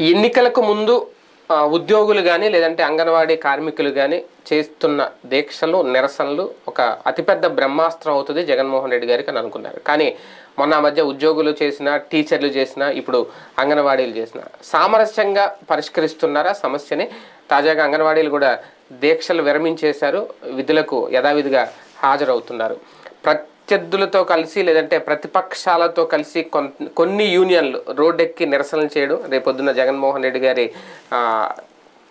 ఎన్నికలకు ముందు ఉద్యోగులు కానీ లేదంటే అంగన్వాడీ కార్మికులు కానీ చేస్తున్న దీక్షలు నిరసనలు ఒక అతిపెద్ద బ్రహ్మాస్త్రం అవుతుంది జగన్మోహన్ రెడ్డి గారికి అని అనుకున్నారు. కానీ మొన్న మధ్య ఉద్యోగులు చేసిన టీచర్లు చేసిన ఇప్పుడు అంగన్వాడీలు చేసిన సామరస్యంగా పరిష్కరిస్తున్నారా సమస్యని? తాజాగా అంగన్వాడీలు కూడా దీక్షలు విరమించేశారు. విధులకు యథావిధిగా హాజరవుతున్నారు. ప్రతి ప్రత్యర్థులతో కలిసి లేదంటే ప్రతిపక్షాలతో కలిసి కొన్ని యూనియన్లు రోడ్డెక్కి నిరసనలు చేయడం రేపొద్దున జగన్మోహన్ రెడ్డి గారి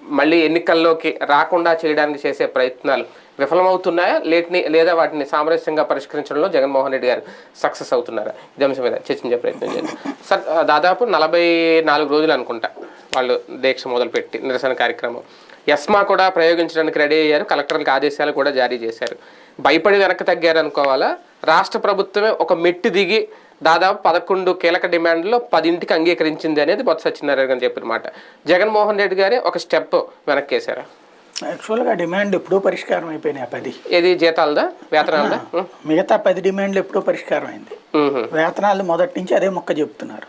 మళ్ళీ ఎన్నికల్లోకి రాకుండా చేయడానికి చేసే ప్రయత్నాలు విఫలమవుతున్నాయా? లేటిని లేదా వాటిని సామరస్యంగా పరిష్కరించడంలో జగన్మోహన్ రెడ్డి గారు సక్సెస్ అవుతున్నారా? ఇది అంశం మీద చర్చించే ప్రయత్నం చేయండి. సార్ దాదాపు నలభై నాలుగు రోజులు అనుకుంటా వాళ్ళు దీక్ష మొదలుపెట్టి నిరసన కార్యక్రమం. ఎస్మా కూడా ప్రయోగించడానికి రెడీ అయ్యారు కలెక్టర్లకు ఆదేశాలు కూడా జారీ చేశారు. భయపడి వెనక్కి తగ్గారు అనుకోవాలా రాష్ట్ర ప్రభుత్వమే ఒక మెట్టు దిగి దాదాపు పదకొండు కీలక డిమాండ్లో పదింటికి అంగీకరించింది అనేది బొత్స సత్యనారాయణ గారు చెప్పిన మాట జగన్మోహన్ రెడ్డి గారే ఒక స్టెప్ వెనక్కేశారా యాక్చువల్గా డిమాండ్ ఎప్పుడూ పరిష్కారం అయిపోయినాయి పది ఏది జీతాలదా వేతనాలదా. మిగతా పది డిమాండ్లు ఎప్పుడూ పరిష్కారం అయింది. వేతనాలు మొదటి నుంచి అదే మొక్క చెప్తున్నారు.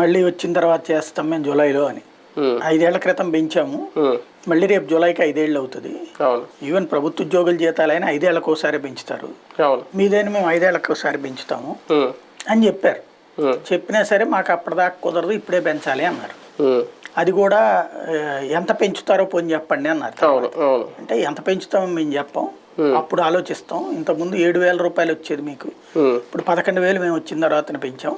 మళ్ళీ వచ్చిన తర్వాత చేస్తాం మేము జూలైలో అని. ఐదేళ్ళ క్రితం పెంచాము. ఉం. మళ్ళీ రేపు జూలైకి ఐదేళ్ళు అవుతుంది. ఈవెన్ ప్రభుత్వ ఉద్యోగుల జీతాలైనా ఐదేళ్ళకు ఒకసారి పెంచుతారు మీదైనా మేము ఐదేళ్ళకు ఒకసారి పెంచుతాము ఉం. అని చెప్పారు. చెప్పినా సరే మాకు అప్పటిదాకా కుదరదు ఇప్పుడే పెంచాలి అన్నారు. అది కూడా ఎంత పెంచుతారో పోని చెప్పండి అన్నారు అంటే ఎంత పెంచుతామో మేము చెప్పాం. అప్పుడు ఆలోచిస్తాం. ఇంతకుముందు ఏడు వేల రూపాయలు వచ్చేది మీకు. ఇప్పుడు పదకొండు వేలు మేము వచ్చిన తర్వాత పెంచాం.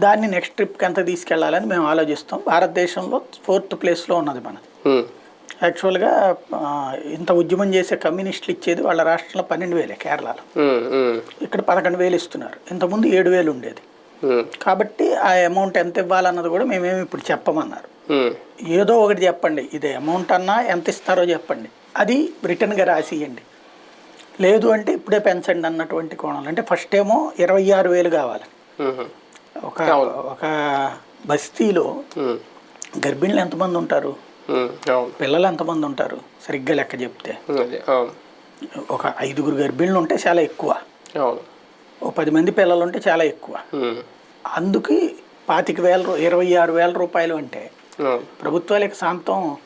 దాన్ని నెక్స్ట్ ట్రిప్కి ఎంత తీసుకెళ్ళాలని మేము ఆలోచిస్తాం. భారతదేశంలో ఫోర్త్ ప్లేస్లో ఉన్నది మనది. యాక్చువల్గా ఇంత ఉద్యమం చేసే కమ్యూనిస్టులు ఇచ్చేది వాళ్ళ రాష్ట్రంలో పన్నెండు వేలే కేరళలో. ఇక్కడ పదకొండు వేలు ఇస్తున్నారు. ఇంతకుముందు ఏడు వేలు ఉండేది. కాబట్టి ఆ అమౌంట్ ఎంత ఇవ్వాలన్నది కూడా మేమేమి ఇప్పుడు చెప్పమన్నారు. ఏదో ఒకటి చెప్పండి. ఇది అమౌంట్ అన్నా ఎంత ఇస్తారో చెప్పండి. అది రిటర్న్గా రాసి ఇవ్వండి లేదు అంటే ఇప్పుడే పెంచండి అన్నటువంటి కోణంలో. అంటే ఫస్ట్ ఏమో ఇరవై ఆరు వేలు కావాలి. ఒక ఒక బస్తీలో. గర్భిణులు ఎంతమంది ఉంటారు? పిల్లలు ఎంతమంది ఉంటారు? సరిగ్గా లెక్క చెప్తే. ఒక ఐదుగురు గర్భిణులు ఉంటే చాలా ఎక్కువ. ఓ పది మంది పిల్లలు ఉంటే చాలా ఎక్కువ. అందుకు పాతిక వేల ఇరవై ఆరు వేల రూపాయలు అంటే ప్రభుత్వాలకు శాంతం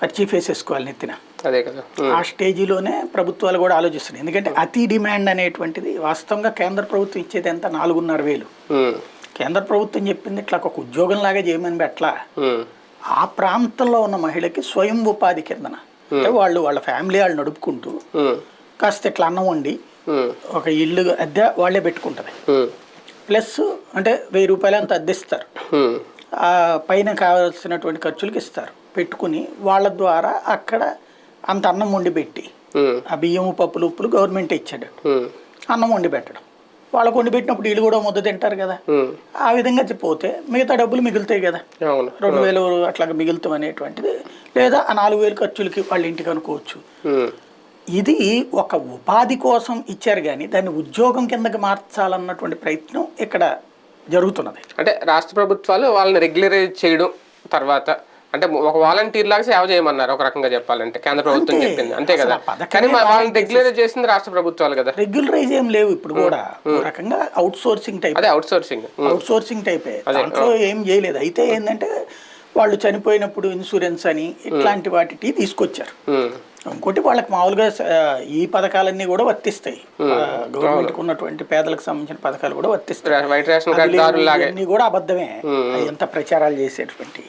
ఖర్చు వేసేసుకోవాలి నెత్తిన. అదే కదా. ఆ స్టేజీలోనే ప్రభుత్వాలు కూడా ఆలోచిస్తున్నాయి. ఎందుకంటే అతి డిమాండ్ అనేటువంటిది వాస్తవంగా కేంద్ర ప్రభుత్వం ఇచ్చేది ఎంత? నాలుగున్నర వేలు. కేంద్ర ప్రభుత్వం చెప్పింది ఇట్లా ఒక ఉద్యోగంలాగా చేయమని పెట్టలా ఉం. ఆ ప్రాంతంలో ఉన్న మహిళకి స్వయం ఉపాధి కిందన అంటే వాళ్ళు వాళ్ళ ఫ్యామిలీ వాళ్ళు నడుపుకుంటూ. కాస్త ఇట్లా అన్నం వండి. ఒక ఇల్లు అద్దె వాళ్ళే పెట్టుకుంటుంది. ప్లస్ అంటే వెయ్యి రూపాయలు అంత అద్దెస్తారు పైన కావాల్సినటువంటి ఖర్చులకి ఇస్తారు పెట్టుకుని వాళ్ళ ద్వారా అక్కడ అంత అన్నం వండి పెట్టి. ఆ బియ్యం పప్పులు ఉప్పులు గవర్నమెంట్ ఇచ్చాడు. అన్నం వండి పెట్టడం వాళ్ళకు వండి పెట్టినప్పుడు వీళ్ళు కూడా ముద్ద తింటారు కదా. ఆ విధంగా పోతే మిగతా డబ్బులు మిగులుతాయి కదా. రెండు వేలు అట్లాగా మిగులుతాం అనేటువంటిది. లేదా ఆ నాలుగు వేలు ఖర్చులకి వాళ్ళ ఇంటికి అనుకోవచ్చు. ఇది ఒక ఉపాధి కోసం ఇచ్చారు కానీ దాన్ని ఉద్యోగం కిందకి మార్చాలన్నటువంటి ప్రయత్నం ఇక్కడ జరుగుతున్నది. అంటే రాష్ట్ర ప్రభుత్వాలు వాళ్ళని రెగ్యులరైజ్ చేయడం తర్వాత అంటే ఒక వాలంటీర్ లాగా సేవ చేయమన్నారు ఒక రకంగా చెప్పాలంటే కేంద్ర ప్రభుత్వం. చెప్పింది. అంతే కదా. కానీ వాళ్ళని రెగ్యులరైజ్ చేసింది రాష్ట్ర ప్రభుత్వాలు కదా. రెగ్యులరైజ్ ఏం లేవు ఇప్పుడు కూడా. ఒక రకంగా అవుట్ సోర్సింగ్ టైప్ అదే అవుట్ సోర్సింగ్ అవుట్ సోర్సింగ్ టైపే దాంట్లో ఏం చేయలేదు. అయితే ఏంటంటే వాళ్ళు చనిపోయినప్పుడు ఇన్సూరెన్స్ అని ఇట్లాంటి వాటికి తీసుకొచ్చారు. ఇంకోటి వాళ్ళకి మామూలుగా ఈ పథకాలన్నీ కూడా వర్తిస్తాయి. గవర్నమెంట్కి ఉన్నటువంటి పేదలకు సంబంధించిన పథకాలు కూడా వర్తిస్తాయి. కూడా అబద్ధమే. ఎంత ప్రచారాలు చేసేటువంటి.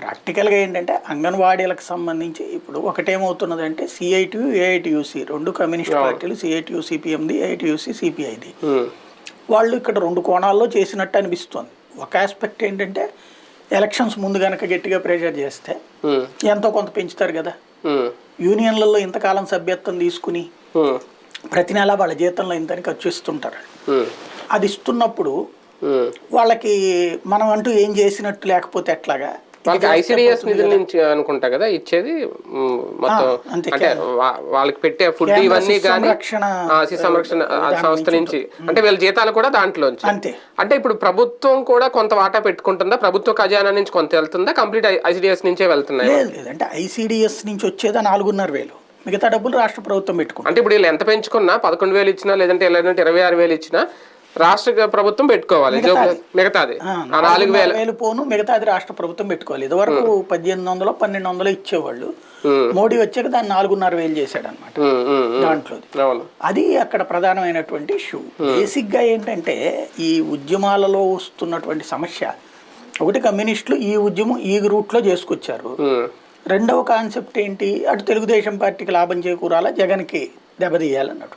ప్రాక్టికల్గా ఏంటంటే అంగన్వాడీలకు సంబంధించి ఇప్పుడు ఒకటేమవుతున్నదంటే సిఐటి ఏఐటియుసి రెండు కమ్యూనిస్ట్ పార్టీలు సిఐటియు సిపిఎంది ఏఐటియుసి సిపిఐది. వాళ్ళు ఇక్కడ రెండు కోణాల్లో చేసినట్టు అనిపిస్తుంది. ఒక ఆస్పెక్ట్ ఏంటంటే ఎలక్షన్స్ ముందు కనుక గట్టిగా ప్రెషర్ చేస్తే. ఎంతో కొంత పెంచుతారు కదా. యూనియన్లలో ఇంతకాలం సభ్యత్వం తీసుకుని. ప్రతి నెల వాళ్ళ జీతంలో ఇంతని ఖర్చు ఇస్తుంటారు. అది ఇస్తున్నప్పుడు. వాళ్ళకి మనం అంటూ ఏం చేసినట్టు లేకపోతే ఎట్లాగా వాళ్ళకి ఐసిడిఎస్ నిధుల నుంచి అనుకుంటా కదా ఇచ్చేది మొత్తం అంటే వాళ్ళకి పెట్టే ఫుడ్ ఇవన్నీ కానీ సంరక్షణ, శిశు సంరక్షణ సంస్థ నుంచి అంటే వీళ్ళ జీతాలు కూడా దాంట్లోంచి. అంతే. అంటే ఇప్పుడు ప్రభుత్వం కూడా కొంత వాటా పెట్టుకుంటుందా? ప్రభుత్వ ఖజానా నుంచి కొంత వెళ్తుందా? కంప్లీట్ ఐసిడిఎస్ నుంచే వెళ్తున్నాయి? లేదంటే ఐసిడిఎస్ నుంచి వచ్చేదా? నాలుగున్నర వేలు. మిగతా డబ్బులు రాష్ట్ర ప్రభుత్వం పెట్టుకుంటుంది. అంటే ఇప్పుడు వీళ్ళు ఎంత పెంచుకున్నా? పదకొండు వేలు ఇచ్చినా లేదంటే ఇరవై ఆరు వేలు ఇచ్చినా రాష్ట్ర ప్రభుత్వం పెట్టుకోవాలి. మిగతాది. నాలుగు వేల వేలు పోను మిగతాది రాష్ట్ర ప్రభుత్వం పెట్టుకోవాలి. ఇదివరకు పద్దెనిమిది వందలు పన్నెండు వందలు ఇచ్చేవాళ్ళు. మోడీ వచ్చాక దాన్ని నాలుగున్నర వేలు చేశాడు అనమాట. దాంట్లో అది అక్కడ ప్రధానమైనటువంటి ఇష్యూ బేసిక్గా ఏంటంటే ఈ ఉద్యమాలలో వస్తున్నటువంటి సమస్య. ఒకటి కమ్యూనిస్టులు ఈ ఉద్యమం ఈ రూట్లో చేసుకొచ్చారు. ఉమ్, రెండవ కాన్సెప్ట్ ఏంటి? అటు తెలుగుదేశం పార్టీకి లాభం చేకూరాలా? జగన్కి దెబ్బతీయాలన్నట్టు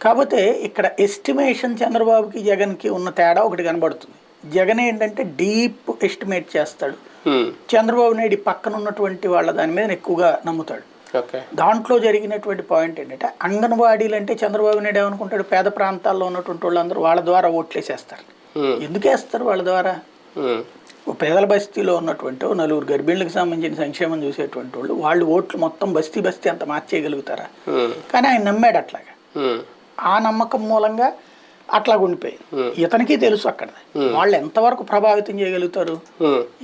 కాకపోతే ఇక్కడ ఎస్టిమేషన్ చంద్రబాబుకి జగన్కి ఉన్న తేడా ఒకటి కనబడుతుంది. జగన్ ఏంటంటే డీప్ ఎస్టిమేట్ చేస్తాడు. ఉమ్. చంద్రబాబు నాయుడు పక్కన ఉన్నటువంటి వాళ్ళ దాని మీద ఎక్కువగా నమ్ముతాడు. దాంట్లో జరిగినటువంటి పాయింట్ ఏంటంటే అంగన్వాడీలు అంటే చంద్రబాబు నాయుడు ఏమనుకుంటాడు? పేద ప్రాంతాల్లో ఉన్నటువంటి వాళ్ళందరూ వాళ్ళ ద్వారా ఓట్లేసేస్తారు. ఉమ్, ఎందుకు వేస్తారు వాళ్ళ ద్వారా? ఓ పేదల బస్తీలో ఉన్నటువంటి నలుగురు గర్భిణులకు సంబంధించిన సంక్షేమం చూసేటువంటి వాళ్ళు వాళ్ళు ఓట్లు మొత్తం బస్తీ బస్తీ అంత మార్చేయగలుగుతారా? కానీ ఆయన నమ్మాడు అట్లాగా. ఆ నమ్మకం మూలంగా అట్లా ఉండిపోయింది. ఇతనికి తెలుసు అక్కడ వాళ్ళు ఎంతవరకు ప్రభావితం చేయగలుగుతారు?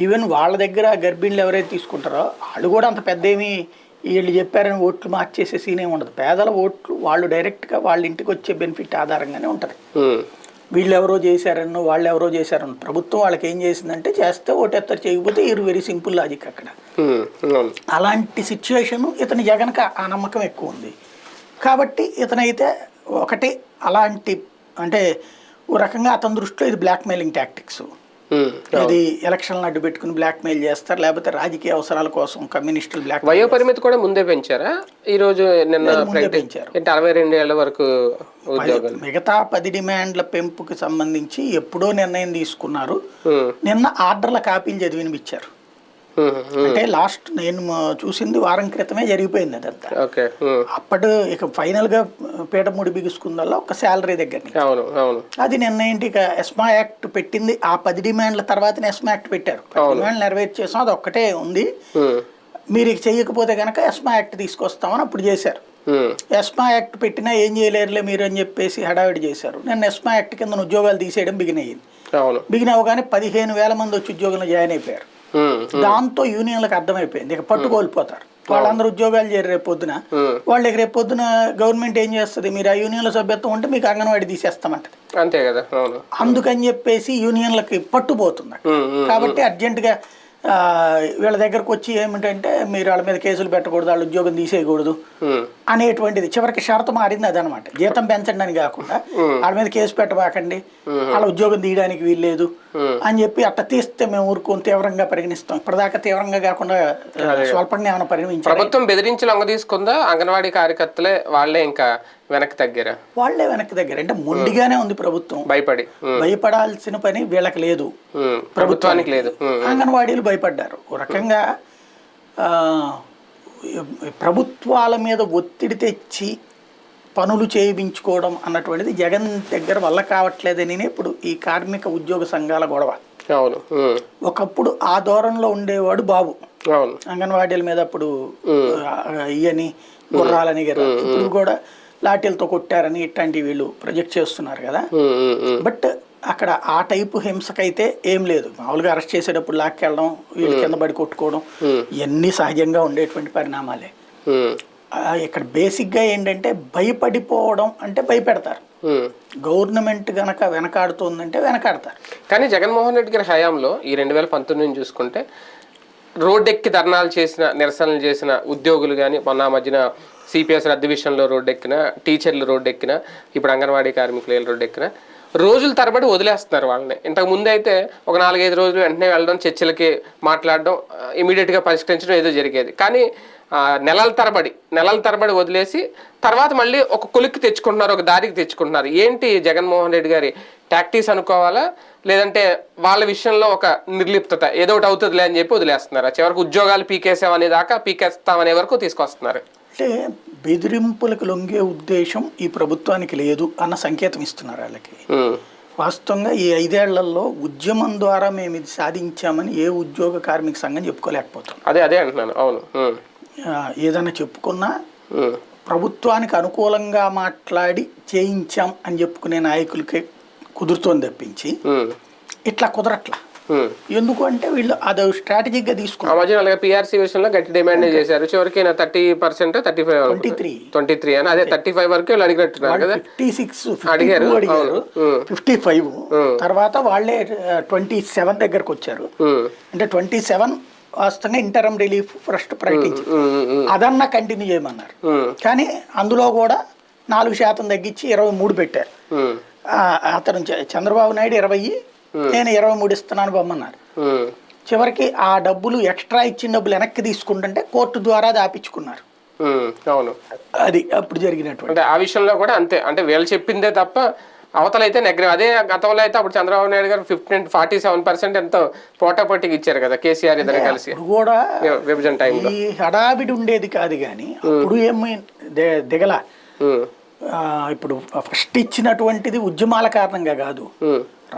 ఈవెన్ వాళ్ళ దగ్గర గర్భిణులు ఎవరైతే తీసుకుంటారో వాళ్ళు కూడా అంత పెద్ద ఏమి వీళ్ళు చెప్పారని ఓట్లు మార్చేసే సీన్ ఏమి ఉండదు. పేదల ఓట్లు వాళ్ళు డైరెక్ట్గా వాళ్ళ ఇంటికి వచ్చే బెనిఫిట్ ఆధారంగానే ఉంటుంది. వీళ్ళు ఎవరో చేశారనో వాళ్ళు ఎవరో చేశారనో ప్రభుత్వం వాళ్ళకి ఏం చేసిందంటే చేస్తే ఓటెత్తారు చేయకపోతే ఇరు వెరీ సింపుల్ లాజిక్ అక్కడ. అలాంటి సిచ్యువేషన్ ఇతని జగన్కి ఆ నమ్మకం ఎక్కువ ఉంది. కాబట్టి ఇతనైతే ఒకటి అలాంటి అంటే ఓ రకంగా అతని దృష్టిలో ఇది బ్లాక్మెయిలింగ్ టాక్టిక్స్ ఇది ఎలక్షన్లు అడ్డు పెట్టుకుని బ్లాక్మెయిల్ చేస్తారు లేకపోతే రాజకీయ అవసరాల కోసం కమ్యూనిస్టులు బ్లాక్ వయో పరిమితి కూడా ముందే పెంచారా? ఈ రోజు నిన్న పెంచారు. ఏంటి అరవై రెండు ఏళ్ళ వరకు మిగతా పది డిమాండ్ల పెంపుకి సంబంధించి ఎప్పుడో నిర్ణయం తీసుకున్నారు. నిన్న ఆర్డర్ల కాపీలు చదివినిపించారు అంటే లాస్ట్ నేను చూసింది వారం క్రితమే జరిగిపోయింది అదంతా. అప్పుడు ఇక ఫైనల్గా పీట ముడి బిగుసుకుందల్లా ఒక శాలరీ దగ్గర అది నిన్న ఏంటి ఇక ఎస్మా యాక్ట్ పెట్టింది. ఆ పది డిమాండ్ల తర్వాతనే ఎస్మా యాక్ట్ పెట్టారు. పది డిమాండ్లు నెరవేర్చేసాం అది ఒక్కటే ఉంది. మీరు ఇక చేయకపోతే కనుక ఎస్మా యాక్ట్ తీసుకొస్తామని అప్పుడు చేశారు. ఎస్మా యాక్ట్ పెట్టినా ఏం చేయలేరులే మీరు అని చెప్పేసి హడావిడి చేశారు. నిన్న ఎస్మా యాక్ట్ కింద ఉద్యోగాలు తీసేయడం బిగిన్ అయ్యింది బిగిన్ అవగానే పదిహేను వేల మంది వచ్చి ఉద్యోగంలో జాయిన్ అయిపోయారు. దాంతో యూనియన్లకు అర్థమైపోయింది. ఇక పట్టు కోల్పోతారు వాళ్ళందరూ ఉద్యోగాలు చేరి రేపు పొద్దున. ఉమ్, వాళ్ళకి రేపు పొద్దున గవర్నమెంట్ ఏం చేస్తుంది? మీరు ఆ యూనియన్లో సభ్యత్వం ఉంటే మీకు అంగన్వాడీ తీసేస్తామంటది. అంతే కదా అందుకని చెప్పేసి యూనియన్లకి పట్టుపోతుంది కాబట్టి అర్జెంటుగా వీళ్ళ దగ్గరకు వచ్చి ఏమిటంటే మీరు వాళ్ళ మీద కేసులు పెట్టకూడదు వాళ్ళ ఉద్యోగం తీసేయకూడదు అనేటువంటిది. చివరికి షరతు మారింది అదనమాట. జీతం పెంచండి అని కాకుండా వాళ్ళ మీద కేసు పెట్టబాకండి. వాళ్ళ ఉద్యోగం తీయడానికి వీల్లేదు అని చెప్పి అట్ట తీస్తే మేము ఊరుకొని తీవ్రంగా పరిగణిస్తాం. ఇప్పటిదాకా తీవ్రంగా కాకుండా స్వల్పంగా ఏమైనా పరిగణించారు ప్రభుత్వం బెదిరించి లొంగ తీసుకుందా? అంగన్వాడీ కార్యకర్తలే వాళ్ళే ఇంకా వెనక్కి తగ్గారా? వాళ్ళే వెనక్కి దగ్గర అంటే మొండిగానే ఉంది ప్రభుత్వం. భయపడి. భయపడాల్సిన పని వీళ్ళకి లేదు. ప్రభుత్వానికి లేదు. అంగన్వాడీలు భయపడ్డారు. ఓ రకంగా ప్రభుత్వాల మీద ఒత్తిడి తెచ్చి పనులు చేయించుకోవడం అన్నటువంటిది జగన్ దగ్గర వల్ల కావట్లేదని ఇప్పుడు ఈ కార్మిక ఉద్యోగ సంఘాల గొడవ. అవును. ఒకప్పుడు ఆ దూరంలో ఉండేవాడు బాబు. అంగన్వాడీల మీద అప్పుడు ఇయని గుర్రాలని గర ఇప్పుడు కూడా లాఠీలతో కొట్టారని ఇట్లాంటి వీళ్ళు ప్రొజెక్ట్ చేస్తున్నారు కదా. బట్ అక్కడ ఆ టైపు హింసకైతే ఏం లేదు. మామూలుగా అరెస్ట్ చేసేటప్పుడు లాక్కెళ్ళడం వీళ్ళు కింద పడి కొట్టుకోవడం ఇవన్నీ సహజంగా ఉండేటువంటి పరిణామాలే. ఇక్కడ బేసిక్గా ఏంటంటే భయపడిపోవడం అంటే భయపెడతారు. గవర్నమెంట్ గనక వెనకాడుతోందంటే వెనకాడతారు. కానీ జగన్మోహన్ రెడ్డి గారి హయాంలో ఈ రెండు వేల పంతొమ్మిది చూసుకుంటే రోడ్డెక్కి ధర్నాలు చేసిన నిరసనలు చేసిన ఉద్యోగులు కానీ మొన్న మధ్యన సిపిఎస్ రద్దు విషయంలో రోడ్డెక్కిన టీచర్లు రోడ్డెక్కిన ఇప్పుడు అంగన్వాడీ కార్మికులు రోడ్డెక్కిన రోజుల తరబడి వదిలేస్తున్నారు వాళ్ళని. ఇంతకు ముందు అయితే ఒక నాలుగైదు రోజులు వెంటనే వెళ్ళడం చర్చలకి మాట్లాడడం ఇమీడియట్గా పరిష్కరించడం ఏదో జరిగేది. కానీ నెలల తరబడి నెలల తరబడి వదిలేసి తర్వాత మళ్ళీ ఒక కొలిక్కి తెచ్చుకుంటున్నారు ఒక దారికి తెచ్చుకుంటున్నారు. ఏంటి జగన్మోహన్ రెడ్డి గారి టాక్టీస్ అనుకోవాలా? లేదంటే వాళ్ళ విషయంలో ఒక నిర్లిప్తత ఏదో ఒకటి అవుతుందిలే అని చెప్పి వదిలేస్తున్నారు. చివరికి ఉద్యోగాలు పీకేసామనే దాకా పీకేస్తామనే వరకు తీసుకొస్తున్నారు. అంటే బెదిరింపులకు లొంగే ఉద్దేశం ఈ ప్రభుత్వానికి లేదు అన్న సంకేతం ఇస్తున్నారు వాళ్ళకి. వాస్తవంగా ఈ ఐదేళ్ళలో ఉద్యమం ద్వారా మేము ఇది సాధించామని ఏ ఉద్యోగ కార్మిక సంఘం చెప్పుకోలేకపోతున్నాం. అదే అదే అంటున్నాను. అవును. ఏదైనా చెప్పుకున్నా ప్రభుత్వానికి అనుకూలంగా మాట్లాడి చేయించాం అని చెప్పుకునే నాయకులకే కుదురుతోంది తప్పించి ఇట్లా కుదరట్లా. ఎందుకు అంటే వీళ్ళు అది స్ట్రాటజిక్గా తీసుకున్నారు. మధ్యన పిఆర్సీ విషయంలో గట్టి డిమాండ్ చేశారు. చివరికి thirty percent thirty five twenty three twenty three అని అదే థర్టీ ఫైవ్ వరకు వీళ్ళు అడిగినట్టున్నారు కదా? ఫిఫ్టీ సిక్స్ అడిగారు, అడిగారు. ఫిఫ్టీ ఫైవ్ తర్వాత వాళ్ళే ట్వంటీ సెవెన్ దగ్గరకు వచ్చారు. అంటే ట్వంటీ సెవెన్ వాస్తవంగా ఇంటరం రిలీఫ్ ఫస్ట్ ఉమ్, అదన్నా కంటిన్యూ చేయమన్నారు. కానీ అందులో కూడా నాలుగు శాతం తగ్గించి ఇరవై మూడు పెట్టారు. అతను చంద్రబాబు నాయుడు ఇరవై నేను ఇరవై మూడు ఇస్తున్నాను బొమ్మన్నారు చివరికి ఆ డబ్బులు ఎక్స్ట్రా ఇచ్చిన డబ్బులు వెనక్కి తీసుకుంటుంటే కోర్టు ద్వారా దాపించుకున్నారు అవును. అది అప్పుడు జరిగినటువంటి. అంటే ఆ విషయంలో కూడా అంతే. అంటే వీళ్ళు చెప్పిందే తప్ప అవతలైతే నెగ్రవ్ అదే గతంలో అయితే అప్పుడు చంద్రబాబు నాయుడు గారు ఫిఫ్టీన్ ఫార్టీ సెవెన్ పర్సెంట్ ఎంతో పోటాపోటీకి ఇచ్చారు కదా కేసీఆర్ ఇద్దరు కలిసి. ఇప్పుడు కూడా విభజన టైంలో. ఈ హడావిడి ఉండేది కాదు కానీ అప్పుడు ఏమి దిగల. ఇప్పుడు ఫస్ట్ ఇచ్చినటువంటిది ఉద్యమాల కారణంగా కాదు.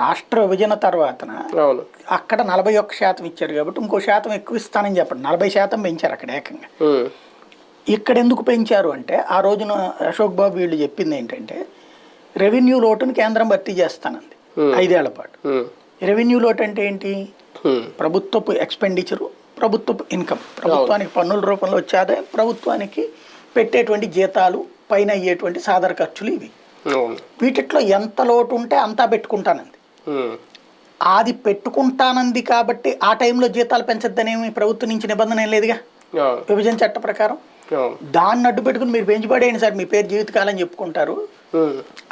రాష్ట్ర విభజన తర్వాతన అవును. అక్కడ నలభై ఒక్క శాతం ఇచ్చారు కాబట్టి ఇంకో శాతం ఎక్కువ ఇస్తానని చెప్పండి. నలభై శాతం పెంచారు అక్కడ ఏకంగా. ఇక్కడ ఎందుకు పెంచారు అంటే ఆ రోజున అశోక్ బాబు వీళ్ళు చెప్పింది ఏంటంటే రెవెన్యూ లోటును కేంద్రం భర్తీ చేస్తానంది. ఐదేళ్ళ పాటు. రెవెన్యూ లోటు అంటే ఏంటి? ప్రభుత్వపు ఎక్స్పెండిచరు ప్రభుత్వపు ఇన్కమ్ ప్రభుత్వానికి పన్నుల రూపంలో వచ్చే ఆదాయం ప్రభుత్వానికి పెట్టేటువంటి జీతాలు పైన అయ్యేటువంటి సాదర ఖర్చులు ఇవి. వీటిట్లో ఎంత లోటు ఉంటే అంతా పెట్టుకుంటానంది. ఉమ్, అది పెట్టుకుంటానంది కాబట్టి ఆ టైంలో జీతాలు పెంచద్దనేమి ప్రభుత్వం నుంచి నిబంధన ఏం లేదుగా? విభజన చట్ట ప్రకారం? దాన్ని అడ్డు పెట్టుకుని మీరు పెంచిపడేయండి సార్ మీ పేరు జీవితకాలం చెప్పుకుంటారు.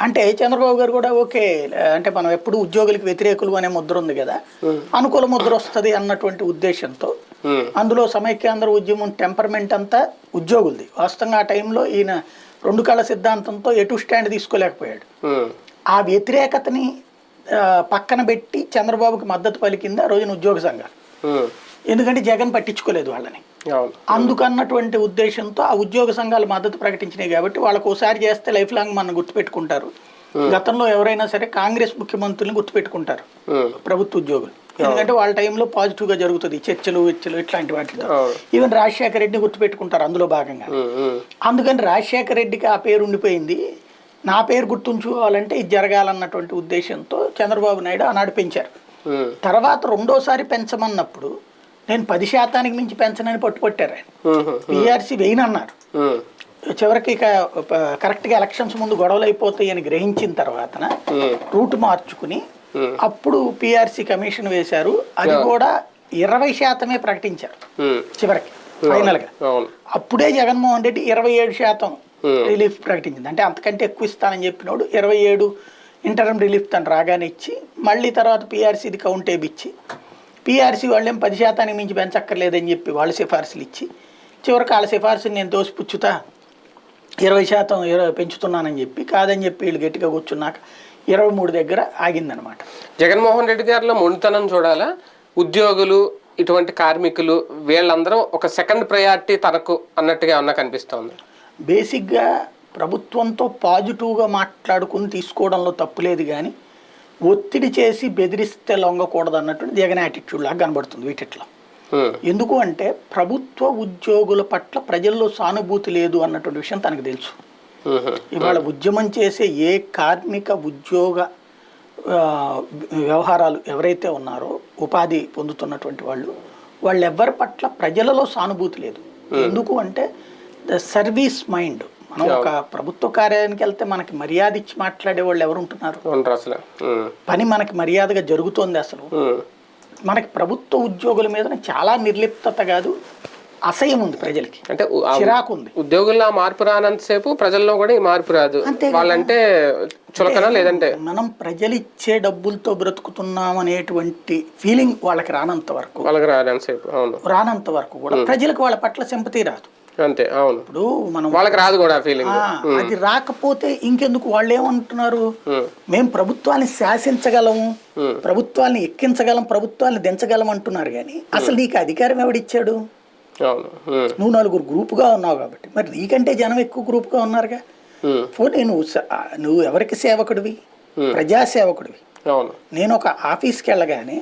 అంటే చంద్రబాబు గారు కూడా ఓకే అంటే మనం ఎప్పుడు ఉద్యోగులకు వ్యతిరేకులు అనే ముద్ర ఉంది కదా. అనుకూల ముద్ర వస్తుంది అన్నటువంటి ఉద్దేశంతో అందులో సమైక్యాంధ్ర ఉద్యమం టెంపర్మెంట్ అంతా ఉద్యోగులది. వాస్తవంగా ఆ టైంలో ఈయన రెండు కళ సిద్ధాంతంతో ఎటు స్టాండ్ తీసుకోలేకపోయాడు. ఆ వ్యతిరేకతని పక్కన పెట్టి చంద్రబాబుకి మద్దతు పలికింది ఆ రోజున ఉద్యోగ సంఘాలు. ఎందుకంటే జగన్ పట్టించుకోలేదు వాళ్ళని. అందుకన్నటువంటి ఉద్దేశంతో ఆ ఉద్యోగ సంఘాలు మద్దతు ప్రకటించినాయి కాబట్టి వాళ్ళకు ఒకసారి చేస్తే లైఫ్ లాంగ్ మనం గుర్తుపెట్టుకుంటారు. గతంలో ఎవరైనా సరే కాంగ్రెస్ ముఖ్యమంత్రుల్ని గుర్తుపెట్టుకుంటారు. ప్రభుత్వ ఉద్యోగులు. ఎందుకంటే వాళ్ళ టైంలో పాజిటివ్గా జరుగుతుంది. చర్చలు వెచ్చలు ఇట్లాంటి వాటితో ఈవెన్ రాజశేఖర రెడ్డిని గుర్తుపెట్టుకుంటారు అందులో భాగంగా. అందుకని రాజశేఖర రెడ్డికి ఆ పేరు ఉండిపోయింది. నా పేరు గుర్తుంచుకోవాలంటే ఇది జరగాలన్నటువంటి ఉద్దేశంతో చంద్రబాబు నాయుడు ఆనాడు పెంచారు. తర్వాత రెండోసారి పెంచమన్నప్పుడు నేను పది శాతానికి మించి పెంచనని పట్టుపట్టారు ఆయన. పిఆర్సీ ఉమ్, చివరికి ఇక కరెక్ట్గా ఎలక్షన్స్ ముందు గొడవలు అయిపోతాయి అని గ్రహించిన తర్వాతన ఉమ్, రూట్ మార్చుకుని. అప్పుడు పిఆర్సీ కమిషన్ వేశారు. అది కూడా ఇరవై శాతమే ప్రకటించారు చివరికి ఫైనల్గా అప్పుడే జగన్మోహన్ రెడ్డి ఇరవై ఏడు శాతం రిలీఫ్ ప్రకటించింది. అంటే అంతకంటే ఎక్కువ ఇస్తానని చెప్పినోడు ఇరవై ఏడు ఇంటర్మ్ రిలీఫ్ తను రాగానే ఇచ్చి మళ్ళీ తర్వాత పిఆర్సీది కౌంట్ ఇచ్చి పిఆర్సీ వాళ్ళేం పది శాతానికి మించి పెంచక్కర్లేదని చెప్పి వాళ్ళు సిఫార్సులు ఇచ్చి చివరికి వాళ్ళ సిఫార్సుని నేను తోసిపుచ్చుతా ఇరవై శాతం ఇరవై పెంచుతున్నానని చెప్పి కాదని చెప్పి వీళ్ళు గట్టిగా కూర్చున్నాక ఇరవై మూడు దగ్గర ఆగిందనమాట. జగన్మోహన్ రెడ్డి గారిలో మొండితనం చూడాలా? ఉద్యోగులు ఇటువంటి కార్మికులు వీళ్ళందరూ ఒక సెకండ్ ప్రయారిటీ తనకు అన్నట్టుగా ఏమన్నా కనిపిస్తోంది? బేసిక్గా ప్రభుత్వంతో పాజిటివ్గా మాట్లాడుకుని తీసుకోవడంలో తప్పులేదు కానీ ఒత్తిడి చేసి బెదిరిస్తే లొంగకూడదు అన్నటువంటి జగన్ యాటిట్యూడ్ లాగా కనబడుతుంది వీటిట్లో. ఎందుకు అంటే ప్రభుత్వ ఉద్యోగుల పట్ల ప్రజల్లో సానుభూతి లేదు అన్నటువంటి విషయం తనకు తెలుసు. ఇవాళ ఉద్యమం చేసే ఏ కార్మిక ఉద్యోగ వ్యవహారాలు ఎవరైతే ఉన్నారో ఉపాధి పొందుతున్నటువంటి వాళ్ళు వాళ్ళు ఎవరి పట్ల ప్రజలలో సానుభూతి లేదు. ఎందుకు అంటే ద సర్వీస్ మైండ్ మనం ఒక ప్రభుత్వ కార్యాలయానికి వెళ్తే మనకి మర్యాద ఇచ్చి మాట్లాడే వాళ్ళు ఎవరు ఉంటున్నారు పని మనకి మర్యాదగా జరుగుతోంది అసలు. మనకి ప్రభుత్వ ఉద్యోగుల మీద చాలా నిర్లిప్తత కాదు అసహ్యం ఉంది ప్రజలకి. అంటే చిరాకు ఉంది. ఉద్యోగుల్లో మార్పు రానంతసేపు ప్రజల్లో కూడా ఈ మార్పు రాదు. వాళ్ళంటే చులకన లేదంటే? మనం ప్రజలు ఇచ్చే డబ్బులతో బ్రతుకుతున్నాం అనేటువంటి ఫీలింగ్ వాళ్ళకి రానంత వరకు. వాళ్ళకి రానంతసేపు అవును. రానంత వరకు కూడా ప్రజలకు వాళ్ళ పట్ల సింపతి రాదు. అంతే అవును. ఇప్పుడు మనం వాళ్ళకి రాదు కూడా ఫీలింగ్ అది రాకపోతే ఇంకెందుకు వాళ్ళు ఏమంటున్నారు మేము ప్రభుత్వాన్ని శాసించగలము ప్రభుత్వాన్ని ఎక్కించగలం ప్రభుత్వాన్ని దించగలం అంటున్నారు కానీ అసలు నీకు అధికారం ఎవడిచ్చాడు? నువ్వు నలుగురు గ్రూపుగా ఉన్నావు కాబట్టి. మరి నీకంటే జనం ఎక్కువ గ్రూపుగా ఉన్నారుగా? పోనీ నువ్వు నువ్వు ఎవరికి సేవకుడివి? ప్రజా సేవకుడివి అవును. నేను ఒక ఆఫీస్కి వెళ్ళగానే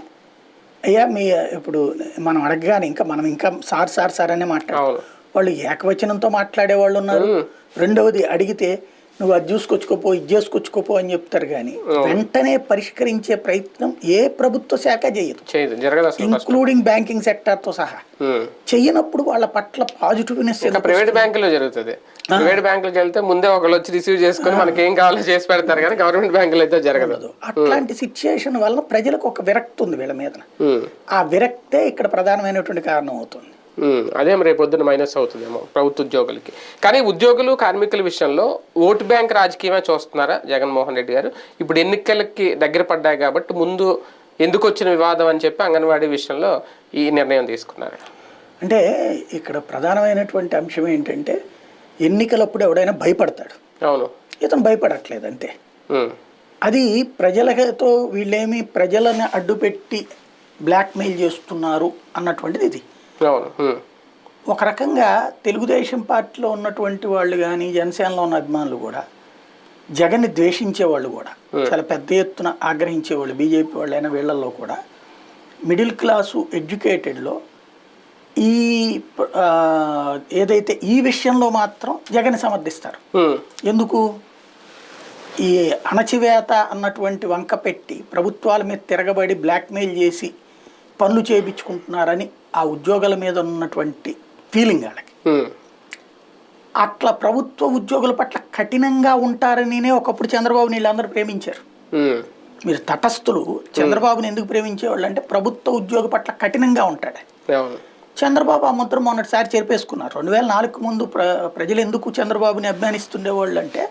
అయ్యా మీ ఇప్పుడు మనం అడగగానే ఇంకా మనం ఇంకా సార్ సార్ సార్ అనే మాట్లాడు. వాళ్ళు ఏకవచనంతో మాట్లాడే వాళ్ళు ఉన్నారు రెండవది అడిగితే నువ్వు అది చూసుకొచ్చుకోపో ఇది చేసుకొచ్చుకోపో అని చెప్తారు కానీ వెంటనే పరిష్కరించే ప్రయత్నం ఏ ప్రభుత్వ శాఖ చేయదు. ఇంక్లూడింగ్ బ్యాంకింగ్ సెక్టార్తో సహా. చెయ్యనప్పుడు వాళ్ళ పట్ల పాజిటివ్నెస్ ప్రైవేట్ బ్యాంకులో జరుగుతుంది. ప్రైవేట్ బ్యాంకులకు వెళ్తే ముందే ఒకళ్ళు వచ్చి రిసీవ్ చేసుకొని మనకి ఏం కావాలో చేసి పెడతారు కానీ గవర్నమెంట్ బ్యాంకులు అయితే జరగదు. అట్లాంటి సిచ్యుయేషన్ వల్ల ప్రజలకు ఒక విరక్తి ఉంది వీళ్ళ మీద. ఆ విరక్తే ఇక్కడ ప్రధానమైనటువంటి కారణం అవుతుంది. అదే రేపు పొద్దున మైనస్ అవుతుందేమో ప్రభుత్వ ఉద్యోగులకి. కానీ ఉద్యోగులు కార్మికుల విషయంలో ఓటు బ్యాంక్ రాజకీయమే చూస్తున్నారా జగన్మోహన్ రెడ్డి గారు? ఇప్పుడు ఎన్నికలకి దగ్గర పడ్డాయి కాబట్టి ముందు ఎందుకు వచ్చిన వివాదం అని చెప్పి అంగన్వాడీ విషయంలో ఈ నిర్ణయం తీసుకున్నారు. అంటే ఇక్కడ ప్రధానమైనటువంటి అంశం ఏంటంటే ఎన్నికలప్పుడు ఎవడైనా భయపడతాడు. అవును. ఇతను భయపడట్లేదు అంతే. అది ప్రజలతో వీళ్ళేమి ప్రజలను అడ్డుపెట్టి బ్లాక్మెయిల్ చేస్తున్నారు అన్నటువంటిది ఇది. ఒక రకంగా తెలుగుదేశం పార్టీలో ఉన్నటువంటి వాళ్ళు కానీ జనసేనలో ఉన్న అభిమానులు కూడా జగన్ని ద్వేషించే వాళ్ళు కూడా చాలా పెద్ద ఎత్తున ఆగ్రహించేవాళ్ళు బీజేపీ వాళ్ళైనా వీళ్ళల్లో కూడా మిడిల్ క్లాసు ఎడ్యుకేటెడ్లో ఈ ఏదైతే ఈ విషయంలో మాత్రం జగన్ సమర్థిస్తారు. ఎందుకు? ఈ అణచివేత అన్నటువంటి వంక పెట్టి ప్రభుత్వాల మీద తిరగబడి బ్లాక్మెయిల్ చేసి పనులు చేయించుకుంటున్నారని ఆ ఉద్యోగుల మీద ఉన్నటువంటి ఫీలింగ్ వాళ్ళకి. అట్లా ప్రభుత్వ ఉద్యోగుల పట్ల కఠినంగా ఉంటారనినే ఒకప్పుడు చంద్రబాబు వీళ్ళందరూ ప్రేమించారు. మీరు తటస్థులు చంద్రబాబుని ఎందుకు ప్రేమించేవాళ్ళు అంటే ప్రభుత్వ ఉద్యోగ పట్ల కఠినంగా ఉంటాడు. చంద్రబాబు ఆ ముద్ర మొన్నటిసారి చెరిపేసుకున్నారు. రెండు వేల నాలుగు ముందు ప్ర ప్రజలు ఎందుకు చంద్రబాబుని అభిమానిస్తుండేవాళ్ళు అంటే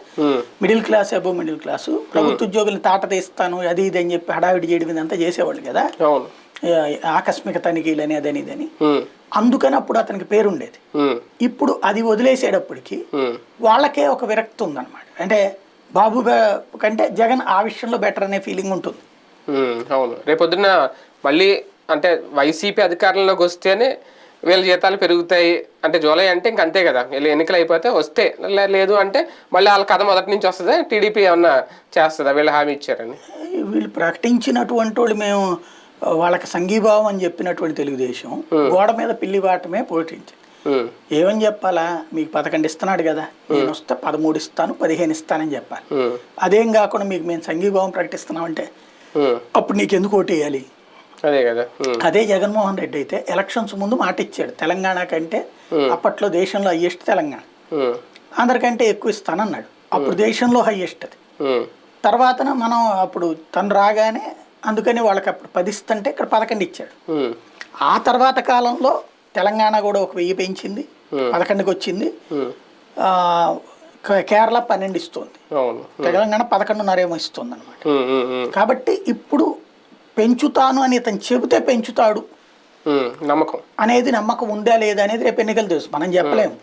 మిడిల్ క్లాస్ అబో మిడిల్ క్లాసు ప్రభుత్వ ఉద్యోగులను తాట తీస్తాను అది ఇది అని చెప్పి హడావిడి చేయడం ఇదంతా చేసేవాళ్ళు కదా. ఆకస్మిక తనిఖీలని అదని ఇదని. అందుకని అప్పుడు అతనికి పేరుండేది. ఇప్పుడు అది వదిలేసేటప్పటికి వాళ్ళకే ఒక విరక్తి ఉందన్నమాట. అంటే బాబు కంటే జగన్ ఆ విషయంలో బెటర్ అనే ఫీలింగ్ ఉంటుంది. అవును. రేపొద్దున మళ్ళీ అంటే వైసీపీ అధికారంలోకి వస్తేనే వీళ్ళ జీతాలు పెరుగుతాయి. అంటే జూలై అంటే ఇంక అంతే కదా. వీళ్ళు ఎన్నికలు అయిపోతే వస్తే లేదు అంటే మళ్ళీ వాళ్ళ కథ మొదటి నుంచి వస్తుందా? టీడీపీ ఏమన్నా చేస్తుందా? వీళ్ళు హామీ ఇచ్చారని. వీళ్ళు ప్రకటించినటువంటి వాళ్ళు మేము వాళ్ళకి సంఘీభావం అని చెప్పినటువంటి తెలుగుదేశం గోడ మీద పిల్లి వాటమే పోటించింది ఉమ్, ఏమని చెప్పాలా? మీకు పదకొండు ఇస్తున్నాడు కదా. నేను వస్తే పదమూడు ఇస్తాను పదిహేను ఇస్తానని చెప్పాలి. అదేం కాకుండా మీకు మేము సంఘీభావం ప్రకటిస్తున్నామంటే అప్పుడు నీకు ఎందుకు ఓటు వేయాలి? అదే కదా. అదే జగన్మోహన్ రెడ్డి అయితే ఎలక్షన్స్ ముందు మాట ఇచ్చాడు. తెలంగాణ కంటే అప్పట్లో దేశంలో హయ్యెస్ట్ తెలంగాణ. అందరికంటే ఎక్కువ ఇస్తానన్నాడు. అప్పుడు దేశంలో హయ్యెస్ట్ అది. ఉమ్, తర్వాతన మనం అప్పుడు తను రాగానే అందుకని వాళ్ళకి అప్పుడు పది ఇస్తుంటే ఇక్కడ పదకొండు ఇచ్చాడు. ఆ తర్వాత కాలంలో తెలంగాణ కూడా ఒక వెయ్యి పెంచింది పదకొండుకి వచ్చింది. కేరళ పన్నెండు ఇస్తుంది. తెలంగాణ పదకొండున్నరేమో ఇస్తుంది అనమాట కాబట్టి ఇప్పుడు పెంచుతాను అని ఇతను చెబితే పెంచుతాడు. నమ్మకం అనేది నమ్మకం ఉందా లేదా అనేది రేపు ఎన్నికలు తెలుసు మనం చెప్పలేము.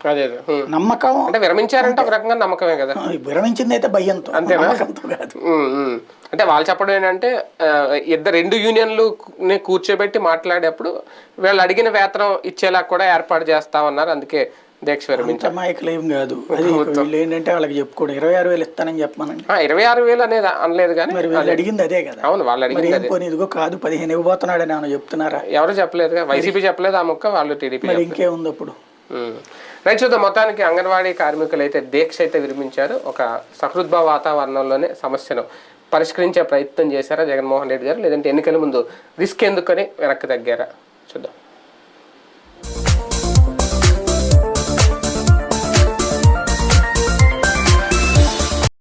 నమ్మకం అంటే విరమించారంటే ఒక రకంగా నమ్మకమే కదా విరమించింది అయితే భయంతో అంతేనా? నమ్మకంతో కాదు. అంటే వాళ్ళు చెప్పడం ఏంటంటే ఇద్దరు రెండు యూనియన్లు కూర్చోబెట్టి మాట్లాడేప్పుడు వీళ్ళు అడిగిన వేతనం ఇచ్చేలా కూడా ఏర్పాటు చేస్తామన్నారు అందుకే దీక్ష విరమించారు అమాయకులు ఏం కాదు. అది వీళ్ళు ఏంటంటే వాళ్ళకి చెప్పుకోవడం ఇరవై ఆరు వేలు ఇస్తానని చెప్పమనండి. ఇరవై ఆరు వేలు అనేది అనలేదు కానీ మరి వీళ్ళు అడిగింది అదే కదా. అవును వాళ్ళు అడిగింది పోనీ ఇదిగో కాదు పదిహేను ఇవ్వబోతున్నాడని ఏమైనా చెప్తున్నారా? ఎవరు చెప్పలేదు వైసీపీ చెప్పలేదు ఆ ముక్క వాళ్ళు టీడీపీ మరి ఇంకేముంది అప్పుడు? రైట్ చూద్దాం మొత్తానికి అంగన్వాడీ కార్మికులు అయితే దీక్ష అయితే విరమించారు. ఒక సహృద్భావ వాతావరణంలోనే సమస్యను పరిష్కరించే ప్రయత్నం చేశారా జగన్మోహన్ రెడ్డి గారు? లేదంటే ఎన్నికల ముందు రిస్క్ ఎందుకని వెనక్కి తగ్గారా?